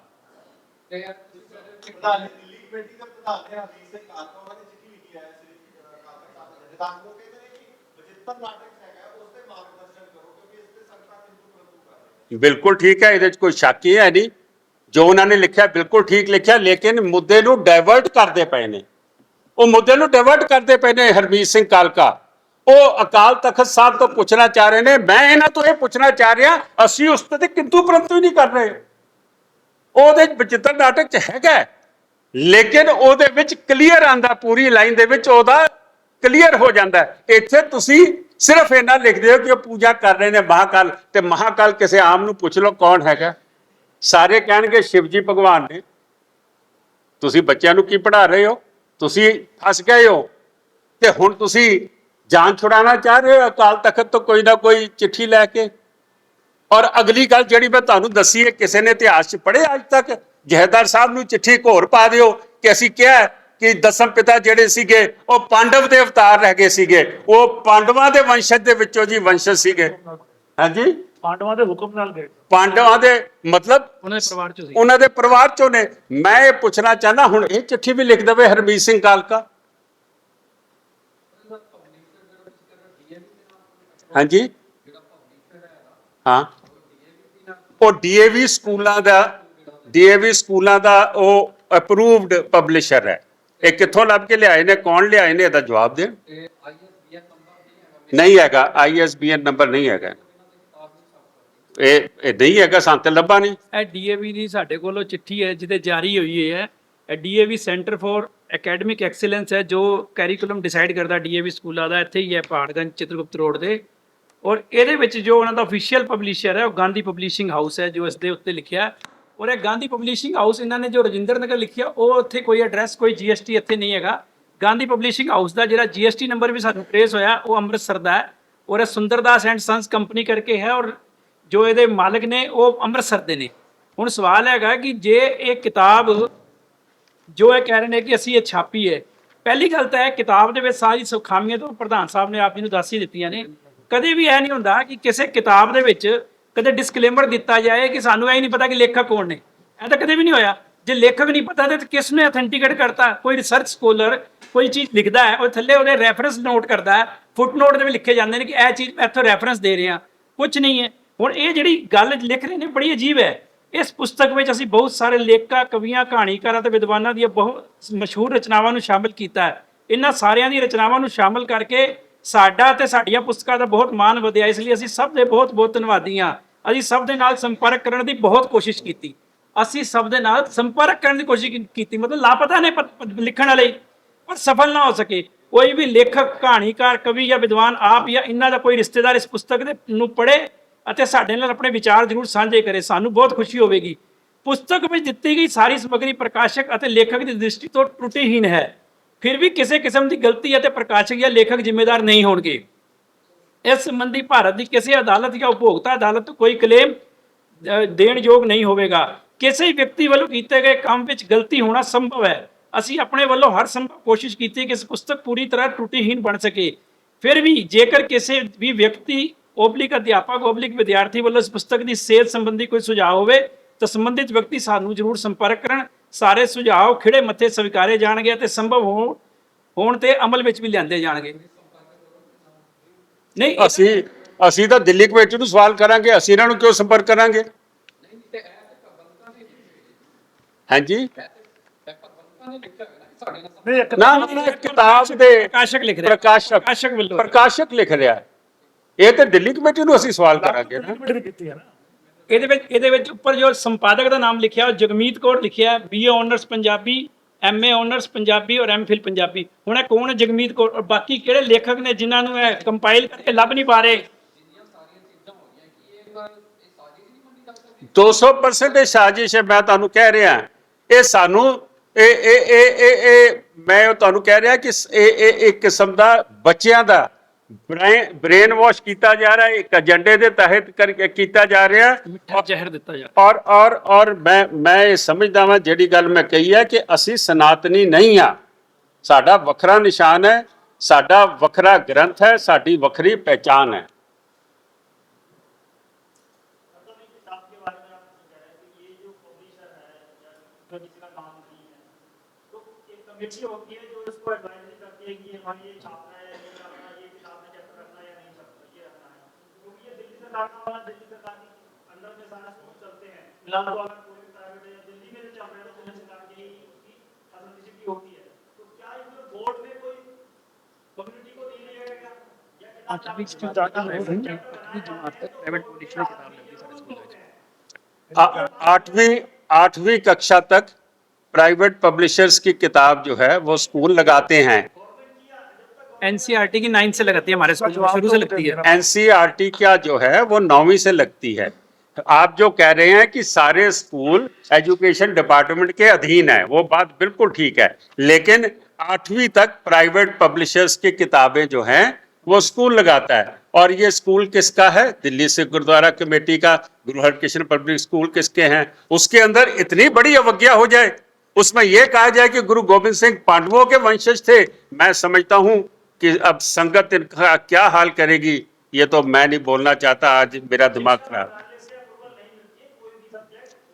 ਕਮੇਟੀ ਦੇ ਪ੍ਰਧਾਨ ਨੇ ਹਰਜੀਤ ਸਿੰਘ ਕਾਲਕਾ ਉਹਨਾਂ ਨੇ ਚਿੱਠੀ ਲਿਖੀ ਹੈ, ਸ੍ਰੀ ਕਾਲਕਾ ਸਾਹਿਬ ਨੇ ਤਾਂ ਉਹ ਕਹਿੰਦੇ ਨੇ ਕਿ ਬਚਿੱਤਰ ਨਾਟਕ ਹੈਗਾ, ਉਸ ਤੇ ਮਾਰਗਦਰਸ਼ਨ ਕਰੋ, ਕਿਉਂਕਿ ਇਸ ਤੇ ਸੰਗਤਾਂ ਕਿੰਤੂ ਪ੍ਰੰਤੂ ਕਰ ਬਿਲਕੁਲ ਠੀਕ ਹੈ, ਇਹਦੇ ਵਿੱਚ ਕੋਈ ਸ਼ੱਕ ਹੀ ਹੈ ਨਹੀਂ। ਜੋ ਉਹਨਾਂ ਨੇ ਲਿਖਿਆ, ਬਿਲਕੁਲ ਠੀਕ ਲਿਖਿਆ, ਲੇਕਿਨ ਮੁੱਦੇ ਨੂੰ ਡਾਇਵਰਟ ਕਰਦੇ ਪਏ ਨੇ। ਉਹ ਮੁੱਦੇ ਨੂੰ ਡਾਇਵਰਟ ਕਰਦੇ ਪਏ ਨੇ, ਹਰਮੀਤ ਸਿੰਘ ਕਾਲਕਾ। ਉਹ ਅਕਾਲ ਤਖਤ ਸਾਹਿਬ ਤੋਂ ਪੁੱਛਣਾ ਚਾਹ ਰਹੇ ਨੇ, ਮੈਂ ਇਹਨਾਂ ਤੋਂ ਇਹ ਪੁੱਛਣਾ ਚਾਹ ਰਿਹਾ, ਅਸੀਂ ਉਸ ਤੇ ਕਿੰਤੂ ਪ੍ਰੰਤੂ ਹੀ ਨਹੀਂ ਕਰ ਰਹੇ। ਉਹਦੇ ਬਚਿੱਤਰ ਨਾਟਕ ਚ ਹੈਗਾ ਲੇਕਿਨ ਉਹਦੇ ਵਿੱਚ ਕਲੀਅਰ ਆਂਦਾ ਪੂਰੀ ਲਾਈਨ ਦੇ ਵਿੱਚ ਉਹਦਾ ਕਲੀਅਰ ਹੋ ਜਾਂਦਾ ਇੱਥੇ ਤੁਸੀਂ ਸਿਰਫ ਇਹਨਾਂ ਲਿਖਦੇ ਹੋ ਕਿ ਉਹ ਪੂਜਾ ਕਰ ਰਹੇ ਨੇ ਮਹਾਕਾਲ ਤੇ ਮਹਾਕਾਲ ਕਿਸੇ ਆਮ ਨੂੰ ਪੁੱਛ ਲਓ ਕੌਣ ਹੈਗਾ। ਸਾਰੇ ਕਹਿਣਗੇ ਸ਼ਿਵ ਜੀ ਭਗਵਾਨ ਨੇ। ਤੁਸੀਂ ਬੱਚਿਆਂ ਨੂੰ ਕੀ ਪੜ੍ਹਾ ਰਹੇ ਹੋ? ਤੁਸੀਂ ਫਸ ਗਏ ਹੋ। ਤੇ ਹੁਣ ਤੁਸੀਂ ਜਾਨ ਛੁਡਾਉਣਾ ਚਾਹ ਰਹੇ ਹੋ ਅਕਾਲ ਤਖਤ ਤੋਂ ਕੋਈ ਨਾ ਕੋਈ ਚਿੱਠੀ ਲੈ ਕੇ? ਔਰ ਅਗਲੀ ਗੱਲ ਜਿਹੜੀ ਮੈਂ ਤੁਹਾਨੂੰ ਦੱਸੀ ਹੈ, ਕਿਸੇ ਨੇ ਇਤਿਹਾਸ 'ਚ ਪੜ੍ਹਿਆ ਅੱਜ ਤੱਕ? ਜਹੇਦਾਰ ਸਾਹਿਬ ਨੂੰ ਚਿੱਠੀ ਘੋਰ ਪਾ ਦਿਓ ਕਿ ਅਸੀਂ ਕਿਹਾ ਕਿ ਦਸਮ ਪਿਤਾ ਜਿਹੜੇ ਸੀਗੇ ਉਹ ਪਾਂਡਵ ਦੇ ਅਵਤਾਰ ਰਹਿ ਗਏ ਸੀਗੇ। ਉਹ ਪਾਂਡਵਾਂ ਦੇ ਵੰਸ਼ਜ ਦੇ ਵਿੱਚੋਂ ਜੀ ਵੰਸ਼ਜ ਸੀਗੇ। ਹਾਂਜੀ? ਪਾਂਡਵਾਂ ਦੇ ਹੁਕਮ ਨਾਲ ਗਏ। ਪਾਂਡਵਾਂ ਦੇ ਮਤਲਬ ਉਹਨਾਂ ਦੇ ਪਰਿਵਾਰ ਚੋਂ ਸੀ। ਉਹਨਾਂ ਦੇ ਪਰਿਵਾਰ ਚੋਂ ਨੇ। ਮੈਂ ਇਹ ਪੁੱਛਣਾ ਚਾਹੁੰਦਾ ਹੁਣ ਇਹ ਚਿੱਠੀ ਵੀ ਲਿਖ ਦੇਵੇ ਹਰਮੀਤ ਸਿੰਘ ਕਾਲਕਾ? ਹਾਂਜੀ? ਹਾਂ। ਉਹ ਡੀਏਵੀ ਸਕੂਲਾਂ ਦਾ ਡੀਏਵੀ ਸਕੂਲਾਂ ਦਾ ਉਹ ਅਪਰੂਵਡ ਪਬਲਿਸ਼ਰ ਹੈ। ਇਹ ਕਿੱਥੋਂ ਲੱਭ ਕੇ ਲਿਆਏ ਨੇ, ਕੌਣ ਲਿਆਏ ਨੇ, ਇਹਦਾ ਜਵਾਬ ਦੇਣ। ਨਹੀਂ ਹੈਗਾ ਆਈਐਸਬੀਐਨ ਨੰਬਰ ਨਹੀਂ ਹੈਗਾ। ਇਹ ਇਹ ਨਹੀਂ ਹੈਗਾ ਸੰਤ ਲੱਭਾ ਨਹੀਂ। ਇਹ ਡੀਏਵੀ ਦੀ ਸਾਡੇ ਕੋਲੋਂ ਚਿੱਠੀ ਹੈ, ਜਿਹਦੇ ਜਾਰੀ ਹੋਈ ਹੈ। ਇਹ DAV centre for academic excellence ਹੈ, ਜੋ ਕੈਰੀਕੁਲਮ ਡਿਸਾਈਡ ਕਰਦਾ ਡੀਏਵੀ ਸਕੂਲਾਂ ਦਾ। ਇੱਥੇ ਹੀ ਹੈ ਪਹਾੜਗੰਜ ਚਿਤਰਗੁਪਤ ਰੋਡ ਦੇ। ਔਰ ਇਹਦੇ ਵਿੱਚ ਜੋ ਉਹਨਾਂ ਦਾ ਅਫੀਸ਼ੀਅਲ ਪਬਲਿਸ਼ਰ ਹੈ, ਉਹ ਗਾਂਧੀ ਪਬਲਿਸ਼ਿੰਗ ਹਾਊਸ ਹੈ, ਜੋ ਇਸ ਦੇ ਉੱਤੇ ਲਿਖਿਆ। ਔਰ ਇਹ ਗਾਂਧੀ ਪਬਲਿਸ਼ਿੰਗ ਹਾਊਸ ਇਹਨਾਂ ਨੇ ਜੋ ਰਜਿੰਦਰ ਨਗਰ ਲਿਖਿਆ, ਉਹ ਉੱਥੇ ਕੋਈ ਐਡਰੈਸ ਕੋਈ ਜੀਐਸਟੀ ਇੱਥੇ ਨਹੀਂ ਹੈਗਾ। ਗਾਂਧੀ ਪਬਲਿਸ਼ਿੰਗ ਹਾਊਸ ਦਾ ਜਿਹੜਾ ਜੀਐਸਟੀ ਨੰਬਰ ਵੀ ਸਾਨੂੰ ਟ੍ਰੇਸ ਹੋਇਆ, ਉਹ ਅੰਮ੍ਰਿਤਸਰ ਦਾ ਹੈ ਔਰ ਇਹ ਸੁੰਦਰਦਾਸ ਐਂਡ ਸੰਸ ਕੰਪਨੀ ਕਰਕੇ ਹੈ ਔਰ ਜੋ ਇਹਦੇ ਮਾਲਕ ਨੇ, ਉਹ ਅੰਮ੍ਰਿਤਸਰ ਦੇ ਨੇ। ਹੁਣ ਸਵਾਲ ਹੈਗਾ ਕਿ ਜੇ ਇਹ ਕਿਤਾਬ ਜੋ ਇਹ ਕਹਿ ਰਹੇ ਨੇ ਕਿ ਅਸੀਂ ਇਹ ਛਾਪੀ ਹੈ, ਪਹਿਲੀ ਗੱਲ ਤਾਂ ਇਹ ਕਿਤਾਬ ਦੇ ਵਿੱਚ ਸਾਰੀ ਸੁਖਾਮੀਆਂ ਤੋਂ ਪ੍ਰਧਾਨ ਸਾਹਿਬ ਨੇ ਆਪ ਜੀ ਨੂੰ ਦੱਸ ਹੀ ਦਿੱਤੀਆਂ ਨੇ। ਕਦੇ ਵੀ ਇਹ ਨਹੀਂ ਹੁੰਦਾ ਕਿ ਕਿਸੇ ਕਿਤਾਬ ਦੇ ਵਿੱਚ ਕਦੇ ਡਿਸਕਲੇਮਰ ਦਿੱਤਾ ਜਾਏ ਕਿ ਸਾਨੂੰ ਇਹ ਨਹੀਂ ਪਤਾ ਕਿ ਲੇਖਕ ਕੌਣ ਨੇ। ਇਹ ਤਾਂ ਕਦੇ ਵੀ ਨਹੀਂ ਹੋਇਆ। ਜੇ ਲੇਖਕ ਨਹੀਂ ਪਤਾ ਤਾਂ ਕਿਸ ਨੇ ਅਥੈਂਟੀਕੇਟ ਕਰਤਾ? ਕੋਈ ਰਿਸਰਚ ਸਕੋਲਰ ਕੋਈ ਚੀਜ਼ ਲਿਖਦਾ ਹੈ, ਉਹ ਥੱਲੇ ਉਹਦੇ ਰੈਫਰੈਂਸ ਨੋਟ ਕਰਦਾ ਹੈ। ਫੁੱਟਨੋਟ ਦੇ ਵਿੱਚ ਲਿਖੇ ਜਾਂਦੇ ਨੇ ਕਿ ਇਹ ਚੀਜ਼ ਮੈਂ ਇੱਥੋਂ ਰੈਫਰੈਂਸ ਦੇ ਰਿਹਾ। ਕੁਝ ਨਹੀਂ ਹੈ। ਹੁਣ ਇਹ ਜਿਹੜੀ ਗੱਲ ਲਿਖ ਰਹੇ ਨੇ, ਬੜੀ ਅਜੀਬ ਹੈ। ਇਸ ਪੁਸਤਕ ਵਿੱਚ ਅਸੀਂ ਬਹੁਤ ਸਾਰੇ ਲੇਖਕਾਂ, ਕਵੀਆਂ, ਕਹਾਣੀਕਾਰਾਂ ਤੇ ਵਿਦਵਾਨਾਂ ਦੀਆਂ ਬਹੁਤ ਮਸ਼ਹੂਰ ਰਚਨਾਵਾਂ ਨੂੰ ਸ਼ਾਮਿਲ ਕੀਤਾ ਹੈ। ਇਹਨਾਂ ਸਾਰਿਆਂ ਦੀ ਰਚਨਾਵਾਂ ਨੂੰ ਸ਼ਾਮਿਲ ਕਰਕੇ ਸਾਡਾ ਤੇ ਸਾਡੀਆਂ ਪੁਸਤਕਾਂ ਦਾ ਬਹੁਤ ਮਾਣ ਵਧਿਆ, ਇਸ ਲਈ ਅਸੀਂ ਸਭ ਦੇ ਬਹੁਤ ਬਹੁਤ ਧੰਨਵਾਦੀ ਹਾਂ। ਅਸੀਂ ਸਭ ਦੇ ਨਾਲ ਸੰਪਰਕ ਕਰਨ ਦੀ ਬਹੁਤ ਕੋਸ਼ਿਸ਼ ਕੀਤੀ। ਅਸੀਂ ਸਭ ਦੇ ਨਾਲ ਸੰਪਰਕ ਕਰਨ ਦੀ ਕੋਸ਼ਿਸ਼ ਕੀਤੀ, ਮਤਲਬ ਲਾਪਤਾ ਨੇ ਲਿਖਣ ਵਾਲੇ, ਪਰ ਸਫਲ ਨਾ ਹੋ ਸਕੇ। ਕੋਈ ਵੀ ਲੇਖਕ, ਕਹਾਣੀਕਾਰ, ਕਵੀ ਜਾਂ ਵਿਦਵਾਨ, ਆਪ ਜਾਂ ਇਹਨਾਂ ਦਾ ਕੋਈ ਰਿਸ਼ਤੇਦਾਰ ਇਸ ਪੁਸਤਕ ਦੇ ਨੂੰ ਪੜ੍ਹੇ ਅਤੇ ਸਾਡੇ ਨਾਲ ਆਪਣੇ ਵਿਚਾਰ ਜ਼ਰੂਰ ਸਾਂਝੇ ਕਰੇ, ਸਾਨੂੰ ਬਹੁਤ ਖੁਸ਼ੀ ਹੋਵੇਗੀ। ਪੁਸਤਕ ਵਿੱਚ ਦਿੱਤੀ ਗਈ ਸਾਰੀ ਸਮੱਗਰੀ ਪ੍ਰਕਾਸ਼ਕ ਅਤੇ ਲੇਖਕ ਦੀ ਦ੍ਰਿਸ਼ਟੀ ਤੋਂ ਟੁੱਟੀਹੀਨ ਹੈ। ਫਿਰ ਵੀ ਕਿਸੇ ਕਿਸਮ ਦੀ ਗਲਤੀ ਅਤੇ ਪ੍ਰਕਾਸ਼ਕ ਜਾਂ ਲੇਖਕ ਜ਼ਿੰਮੇਦਾਰ ਨਹੀਂ ਹੋਣਗੇ। ਇਸ ਸੰਬੰਧੀ ਭਾਰਤ ਦੀ ਕਿਸੇ ਅਦਾਲਤ ਜਾਂ ਉਪਭੋਗਤਾ ਅਦਾਲਤ ਤੋਂ ਕੋਈ ਕਲੇਮ ਦੇਣ ਯੋਗ ਨਹੀਂ ਹੋਵੇਗਾ। ਕਿਸੇ ਵਿਅਕਤੀ ਵੱਲੋਂ ਕੀਤੇ ਗਏ ਕੰਮ ਵਿੱਚ ਗਲਤੀ ਹੋਣਾ ਸੰਭਵ ਹੈ। ਅਸੀਂ ਆਪਣੇ ਵੱਲੋਂ ਹਰ ਸੰਭਵ ਕੋਸ਼ਿਸ਼ ਕੀਤੀ ਕਿ ਇਸ ਪੁਸਤਕ ਪੂਰੀ ਤਰ੍ਹਾਂ ਟੁੱਟੀਹੀਣ ਬਣ ਸਕੇ। ਫਿਰ ਵੀ ਜੇਕਰ ਕਿਸੇ ਵੀ ਵਿਅਕਤੀ ਓਬਲਿਕ ਅਧਿਆਪਕ ਓਬਲਿਕ ਵਿਦਿਆਰਥੀ ਵੱਲੋਂ ਇਸ ਪੁਸਤਕ ਦੀ ਸਿਹਤ ਸੰਬੰਧੀ ਕੋਈ ਸੁਝਾਅ ਹੋਵੇ, ਤਾਂ ਸੰਬੰਧਿਤ ਵਿਅਕਤੀ ਸਾਨੂੰ ਜ਼ਰੂਰ ਸੰਪਰਕ ਕਰਨ। ਸਾਰੇ ਸੁਝਾਅ ਖਿੜੇ ਮੱਥੇ ਸਵੀਕਾਰੇ ਜਾਣਗੇ ਅਤੇ ਸੰਭਵ ਹੋ ਹੋਣ ਤੇ ਅਮਲ ਵਿੱਚ ਵੀ ਲਿਆਂਦੇ ਜਾਣਗੇ। ਨਹੀਂ ਇਹ- ਅਸੀਂ ਅਸੀਂ ਤਾਂ ਦਿੱਲੀ ਕਮੇਟੀ ਨੂੰ ਸਵਾਲ ਕਰਾਂਗੇ ਅਸੀਂ ਇਹਨਾਂ ਨੂੰ ਕਿਉਂ ਸੰਪਰਕ ਕਰਾਂਗੇ? ਹਾਂਜੀ? ਨਹੀਂ ਇੱਕ ਨਾ ਨਾ, ਕਿਤਾਬ ਦੇ ਪ੍ਰਕਾਸ਼ਕ ਲਿਖ ਰਿਹਾ। ਪ੍ਰਕਾਸ਼ਕ। ਪ੍ਰਕਾਸ਼ਕ ਵੱਲੋਂ। ਪ੍ਰਕਾਸ਼ਕ ਲਿਖ ਰਿਹਾ। ਹੈ ਇਹ ਤੇ ਦਿੱਲੀ ਕਮੇਟੀ ਨੂੰ ਅਸੀਂ ਸਵਾਲ ਕਰਾਂਗੇ ਨਾ। ਕਮੇਟੀ ਕੀਤੀ ਹੈ ਨਾ। ਇਹਦੇ ਵਿੱਚ ਇਹਦੇ ਵਿੱਚ ਉੱਪਰ ਜੋ ਸੰਪਾਦਕ ਦਾ ਨਾਮ ਲਿਖਿਆ, ਉਹ ਜਗਮੀਤ ਕੌਰ ਲਿਖਿਆ BA honours Punjabi MA honours Punjabi ਔਰ ਐਮਫਿਲ ਪੰਜਾਬੀ। ਹੁਣ ਇਹ ਕੌਣ ਹੈ ਜਗਮੀਤ ਕੌਰ ਔਰ ਬਾਕੀ ਕਿਹੜੇ ਲੇਖਕ ਨੇ ਜਿਨ੍ਹਾਂ ਨੂੰ ਇਹ ਕੰਪਾਈਲ ਕਰਕੇ ਲੱਭ ਨਹੀਂ ਪਾ ਰਹੇ? 200% ਇਹ ਸਾਜ਼ਿਸ਼ ਹੈ, ਮੈਂ ਤੁਹਾਨੂੰ ਕਹਿ ਰਿਹਾ। ਇਹ ਸਾਨੂੰ ਇਹ ਇਹ ਇਹ ਇਹ ਮੈਂ ਤੁਹਾਨੂੰ ਕਹਿ ਰਿਹਾ ਕਿ ਇਹ ਇਹ ਇੱਕ ਕਿਸਮ ਦਾ ਬੱਚਿਆਂ ਦਾ ਬ੍ਰੇਨ ਵਾਸ਼ ਕੀਤਾ ਜਾ ਰਿਹਾ ਹੈ ਇੱਕ ਏਜੰਡੇ ਦੇ ਤਹਿਤ ਕਰਕੇ ਕੀਤਾ ਜਾ ਰਿਹਾ ਹੈ ਮਿੱਠਾ ਜ਼ਹਿਰ ਦਿੱਤਾ ਜਾ ਔਰ ਔਰ ਔਰ ਮੈਂ ਮੈਂ ਇਹ ਸਮਝਦਾ ਵਾਂ ਜਿਹੜੀ ਗੱਲ ਮੈਂ ਕਹੀ ਹੈ ਕਿ ਅਸੀਂ ਸਨਾਤਨੀ ਨਹੀਂ ਆ ਸਾਡਾ ਵੱਖਰਾ ਨਿਸ਼ਾਨ ਹੈ ਸਾਡਾ ਵੱਖਰਾ ਗ੍ਰੰਥ ਹੈ ਸਾਡੀ ਵੱਖਰੀ ਪਹਿਚਾਨ ਹੈ किताब के बारे में आपने बताया कि ये जो पब्लिशर है या तो किसी का नाम नहीं है तो एक कमेटी होती है जो इसको एडवाइजरी करती है कि हमारे ये छापना आठवीं आठवीं कक्षा तक प्राइवेट पब्लिशर्स की किताब जो है वो स्कूल लगाते हैं। एनसीईआरटी की 9 से लगाती है हमारे स्कूल में शुरू से लगती है एनसीईआरटी क्या जो है वो नौवीं से लगती है। आप जो कह रहे हैं कि सारे स्कूल एजुकेशन डिपार्टमेंट के अधीन है वो बात बिल्कुल ठीक है। लेकिन आठवीं तक प्राइवेट पब्लिशर्स की किताबें जो हैं वो स्कूल लगाता है। और ये स्कूल किसका है? दिल्ली से गुरुद्वारा कमेटी का गुरु हरकृष्ण पब्लिक स्कूल किसके हैं? उसके अंदर इतनी बड़ी अवज्ञा हो जाए उसमें यह कहा जाए कि गुरु गोविंद सिंह पांडवों के वंशज थे। मैं समझता हूँ कि अब संगत इनका क्या हाल करेगी ये तो मैं नहीं बोलना चाहता आज मेरा दिमाग खराब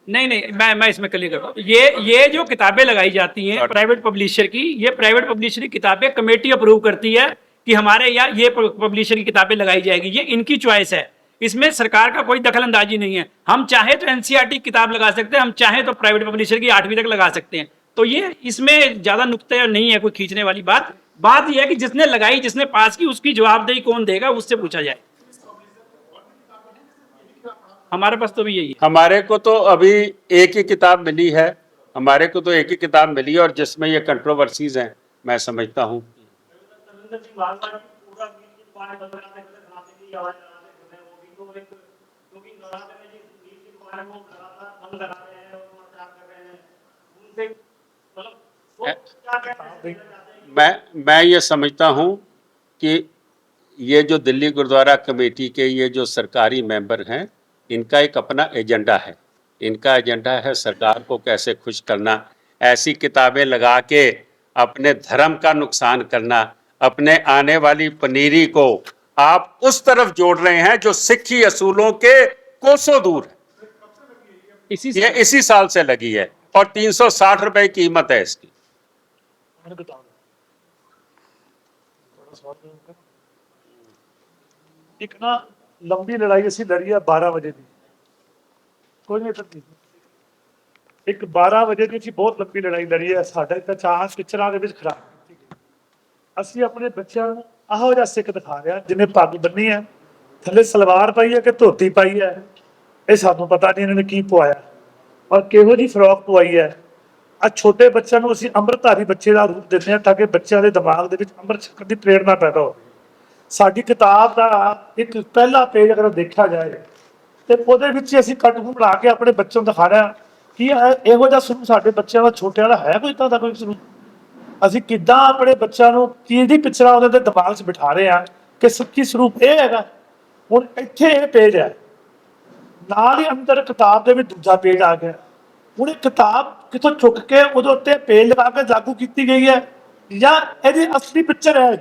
नहीं नहीं मैं मैं इसमें क्लियर करता हूँ। ये ये जो किताबें लगाई जाती हैं प्राइवेट पब्लिशर की ये प्राइवेट पब्लिशर की किताबें कमेटी अप्रूव करती है कि हमारे यहाँ ये पब्लिशर की किताबें लगाई जाएगी। ये इनकी चॉइस है। इसमें सरकार का कोई दखल अंदाजी नहीं है। हम चाहे तो एनसीईआरटी की किताब लगा सकते हैं हम चाहे तो प्राइवेट पब्लिशर की आठवीं तक लगा सकते हैं। तो ये इसमें ज़्यादा नुक्ते नहीं है कोई खींचने वाली बात। बात यह है कि जिसने लगाई जिसने पास की उसकी जवाबदेही कौन देगा उससे पूछा जाए। हमारे पास तो भी यही हमारे को तो अभी एक ही किताब मिली है। हमारे को तो एक ही किताब मिली है और जिसमें ये कंट्रोवर्सीज हैं मैं समझता हूँ। मतलब मैं मैं ये समझता हूँ कि ये जो दिल्ली गुरुद्वारा कमेटी के ये जो सरकारी मेंबर हैं इनका एक अपना एजेंडा है। इनका एजेंडा है सरकार को कैसे खुश करना ऐसी किताबें लगा के अपने धर्म का नुकसान करना अपने आने वाली पनीरी को आप उस तरफ़ जोड़ रहे हैं जो सिखी असूलों के कोसों दूर है। इसी ये इसी साल से लगी है और 360 रुपए कीमत है इसकी। எனக்கு ਇੱਕ ਨਾ ਲੰਬੀ ਲੜਾਈ ਅਸੀਂ ਲੜੀ ਆ 12 ਵਜੇ ਦੀ। ਕੋਈ ਨਹੀਂ ਟੱਕੀ ਇੱਕ 12 ਵਜੇ ਦੀ ਅਸੀਂ ਬਹੁਤ ਲੰਬੀ ਲੜਾਈ ਲੜੀ ਹੈ ਸਾਡਾ ਇੱਕ ਚਾਂਸ ਪਿਕਚਰਾਂ ਦੇ ਵਿੱਚ ਖਰਾਬ ਅਸੀਂ ਆਪਣੇ ਬੱਚਿਆਂ ਨੂੰ ਆਹੋ ਜਿਹਾ ਸਿੱਖ ਦਿਖਾ ਰਿਹਾ ਜਿਵੇਂ ਪੱਗ ਬੰਨੀ ਹੈ ਥੱਲੇ ਸਲਵਾਰ ਪਾਈ ਹੈ ਕਿ ਧੋਤੀ ਪਾਈ ਹੈ ਇਹ ਸਾਨੂੰ ਪਤਾ ਨਹੀਂ ਇਹਨਾਂ ਨੇ ਕੀ ਪਵਾਇਆ। ਔਰ ਕਿਹੋ ਜੀ ਫਰੋਕ ਪਵਾਈ ਹੈ ਆ ਛੋਟੇ ਬੱਚਿਆਂ ਨੂੰ ਅਸੀਂ ਅੰਮ੍ਰਿਤਧਾਰੀ ਬੱਚੇ ਦਾ ਰੂਪ ਦਿੰਦੇ ਹਾਂ ਤਾਂ ਕਿ ਬੱਚਿਆਂ ਦੇ ਦਿਮਾਗ ਦੇ ਵਿੱਚ ਅੰਮ੍ਰਿਤ ਛਕਣ ਦੀ ਪ੍ਰੇਰਣਾ ਪੈਦਾ ਹੋਵੇ। ਸਾਡੀ ਕਿਤਾਬ ਦਾ ਇੱਕ ਪਹਿਲਾ ਪੇਜ ਅਗਰ ਦੇਖਿਆ ਜਾਏ ਤੇ ਉਹਦੇ ਵਿੱਚ ਅਸੀਂ ਕੱਟ ਕੱਟੂ ਬਣਾ ਕੇ ਆਪਣੇ ਬੱਚਿਆਂ ਨੂੰ ਦਿਖਾ ਰਹੇ ਹਾਂ ਕਿ ਇਹ- ਇਹੋ ਜਿਹਾ ਸਰੂਪ ਸਾਡੇ ਬੱਚਿਆਂ ਦਾ ਛੋਟਿਆਂ ਦਾ ਹੈ ਕੋਈ ਤਾਂ ਦਾ ਕੋਈ ਸਰੂਪ ਅਸੀਂ ਕਿੱਦਾਂ ਆਪਣੇ ਬੱਚਿਆਂ ਨੂੰ ਕਿਹਦੀ ਪਿਕਚਰਾਂ ਉਹਦੇ ਦੇ ਦਿਮਾਗ 'ਚ ਬਿਠਾ ਰਹੇ ਆ ਕਿ ਸੱਚੀ ਸਰੂਪ ਇਹ ਹੈਗਾ? ਹੁਣ ਇੱਥੇ ਇਹ ਪੇਜ ਹੈ। ਨਾਲ ਹੀ ਅੰਦਰ ਕਿਤਾਬ ਦੇ ਵਿੱਚ ਦੂਜਾ ਪੇਜ ਆ ਗਿਆ। ਹੁਣ ਇਹ ਕਿਤਾਬ ਕਿਥੋਂ ਚੁੱਕ ਕੇ ਉਹਦੇ ਉੱਤੇ ਪੇਜ ਲਗਾ ਕੇ ਲਾਗੂ ਕੀਤੀ ਗਈ ਹੈ ਜਾਂ ਇਹਦੀ ਅਸਲੀ ਪਿਕਚਰ ਹੈ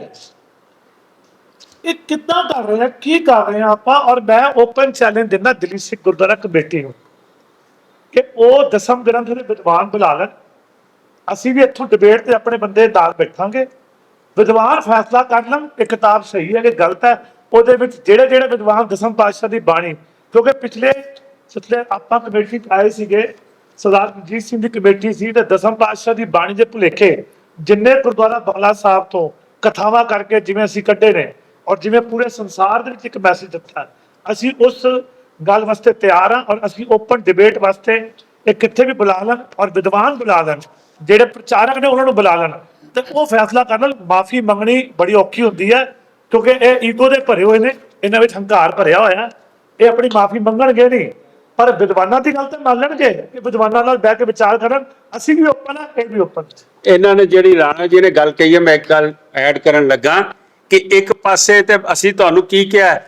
ਇਹ? ਕਿੱਦਾਂ ਕਰ ਰਹੇ ਆ? ਕੀ ਕਰ ਰਹੇ ਆ ਆਪਾਂ? ਔਰ ਮੈਂ ਓਪਨ ਚੈਲੰਜ ਦਿੰਦਾ ਦਿੱਲੀ ਸਿੱਖ ਗੁਰਦੁਆਰਾ ਕਮੇਟੀ ਨੂੰ ਕਿ ਉਹ ਦਸਮ ਗ੍ਰੰਥ ਦੇ ਵਿਦਵਾਨ ਬੁਲਾ ਲੈਣ ਅਸੀਂ ਵੀ ਇੱਥੋਂ ਡਿਬੇਟ ਤੇ ਆਪਣੇ ਬੰਦੇ ਨਾਲ ਬੈਠਾਂਗੇ। ਵਿਦਵਾਨ ਫੈਸਲਾ ਕਰ ਲੈਣ, ਕਿ ਕਿਤਾਬ ਸਹੀ ਹੈ ਕਿ ਗਲਤ ਹੈ। ਉਹਦੇ ਵਿੱਚ ਜਿਹੜੇ ਜਿਹੜੇ ਵਿਦਵਾਨ ਦਸਮ ਪਾਤਸ਼ਾਹ ਦੀ ਬਾਣੀ, ਕਿਉਂਕਿ ਪਿਛਲੇ ਪਿਛਲੇ ਆਪਾਂ ਕਮੇਟੀ ਆਏ ਸੀਗੇ ਸਰਦਾਰ ਰਣਜੀਤ ਸਿੰਘ ਦੀ ਕਮੇਟੀ ਸੀ ਤੇ ਦਸਮ ਪਾਤਸ਼ਾਹ ਦੀ ਬਾਣੀ ਦੇ ਭੁਲੇਖੇ ਜਿੰਨੇ ਗੁਰਦੁਆਰਾ ਬਗਲਾ ਸਾਹਿਬ ਤੋਂ ਕਥਾਵਾਂ ਕਰਕੇ ਜਿਵੇਂ ਅਸੀਂ ਕੱਢੇ ਨੇ ਔਰ ਜਿਵੇਂ ਪੂਰੇ ਸੰਸਾਰ ਦੇ ਵਿੱਚ ਇੱਕ ਮੈਸੇਜ ਦਿੱਤਾ ਅਸੀਂ ਉਸ ਗੱਲ ਵਾਸਤੇ ਤਿਆਰ ਹਾਂ ਔਰ ਅਸੀਂ ਓਪਨ ਡਿਬੇਟ ਵਾਸਤੇ ਇਹ ਕਿੱਥੇ ਵੀ ਬੁਲਾ ਲੈਣ ਔਰ ਵਿਦਵਾਨ ਬੁਲਾ ਲੈਣ, ਜਿਹੜੇ ਪ੍ਰਚਾਰਕ ਨੇ ਉਹਨਾਂ ਨੂੰ ਬੁਲਾ ਲੈਣ। ਤੇ ਉਹ ਫੈਸਲਾ ਕਰਨ ਮਾਫੀ ਮੰਗਣੀ ਬੜੀ ਔਖੀ ਹੁੰਦੀ ਹੈ ਕਿਉਂਕਿ ਇਹ ਈਗੋ ਦੇ ਭਰੇ ਹੋਏ ਨੇ, ਇਹਨਾਂ ਵਿੱਚ ਹੰਕਾਰ ਭਰਿਆ ਹੋਇਆ ਇਹ ਆਪਣੀ ਮਾਫੀ ਮੰਗਣਗੇ ਨਹੀਂ। ਪਰ ਵਿਦਵਾਨਾਂ ਦੀ ਗੱਲ ਤਾਂ ਮੰਨ ਲੈਣਗੇ ਕਿ ਵਿਦਵਾਨਾਂ ਨਾਲ ਬਹਿ ਕੇ ਵਿਚਾਰ ਕਰਨ, ਅਸੀਂ ਵੀ ਓਪਨ ਆ, ਇਹ ਵੀ ਓਪਨ ਇਹਨਾਂ ਨੇ ਜਿਹੜੀ ਰਾਣਾ ਜੀ ਨੇ ਗੱਲ ਕਹੀ ਹੈ ਮੈਂ ਇੱਕ ਗੱਲ ਐਡ ਕਰਨ ਲੱਗਾ ਕਿ ਇੱਕ ਪਾਸੇ ਤੇ ਅਸੀਂ ਤੁਹਾਨੂੰ ਕੀ ਕਿਹਾ,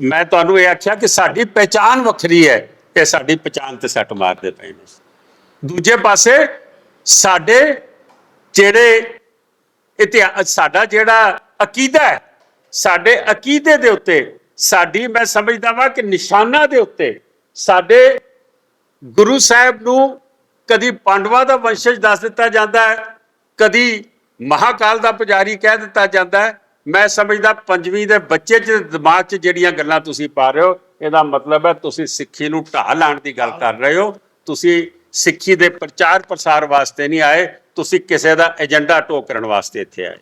ਮੈਂ ਤੁਹਾਨੂੰ ਇਹ ਆਖਿਆ ਕਿ ਸਾਡੀ ਪਹਿਚਾਨ ਵੱਖਰੀ ਹੈ ਤੇ ਸਾਡੀ ਪਹਿਚਾਨ ਤੇ ਸੱਟ ਮਾਰਦੇ ਪਏ ਨੇ। ਦੂਜੇ ਪਾਸੇ ਸਾਡੇ ਜਿਹੜੇ ਇਤਿਹਾਸ ਸਾਡਾ ਜਿਹੜਾ ਅਕੀਦਾ ਹੈ, ਸਾਡੇ ਅਕੀਦੇ ਦੇ ਉੱਤੇ ਸਾਡੀ ਮੈਂ ਸਮਝਦਾ ਵਾਂ ਕਿ ਨਿਸ਼ਾਨਾ ਦੇ ਉੱਤੇ ਸਾਡੇ ਗੁਰੂ ਸਾਹਿਬ ਨੂੰ ਕਦੀ ਪਾਂਡਵਾਂ ਦਾ ਵੰਸ਼ਜ ਦੱਸ ਦਿੱਤਾ ਜਾਂਦਾ ਹੈ, ਕਦੀ ਮਹਾਕਾਲ ਦਾ ਪੁਜਾਰੀ ਕਹਿ ਦਿੱਤਾ ਜਾਂਦਾ ਹੈ। ਮੈਂ ਸਮਝਦਾ ਪੰਜਵੀਂ ਦੇ ਬੱਚੇ ਚ ਦਿਮਾਗ 'ਚ ਜਿਹੜੀਆਂ ਗੱਲਾਂ ਤੁਸੀਂ ਪਾ ਰਹੇ ਹੋ, ਇਹਦਾ ਮਤਲਬ ਹੈ ਤੁਸੀਂ ਸਿੱਖੀ ਨੂੰ ਢਾਹ ਲਾਉਣ ਦੀ ਗੱਲ ਕਰ ਰਹੇ ਹੋ। ਤੁਸੀਂ ਸਿੱਖੀ ਦੇ ਪ੍ਰਚਾਰ ਪ੍ਰਸਾਰ ਵਾਸਤੇ ਨਹੀਂ ਆਏ, ਤੁਸੀਂ ਕਿਸੇ ਦਾ ਏਜੰਡਾ ਢੋਕਰਨ ਵਾਸਤੇ ਇੱਥੇ ਆਏ।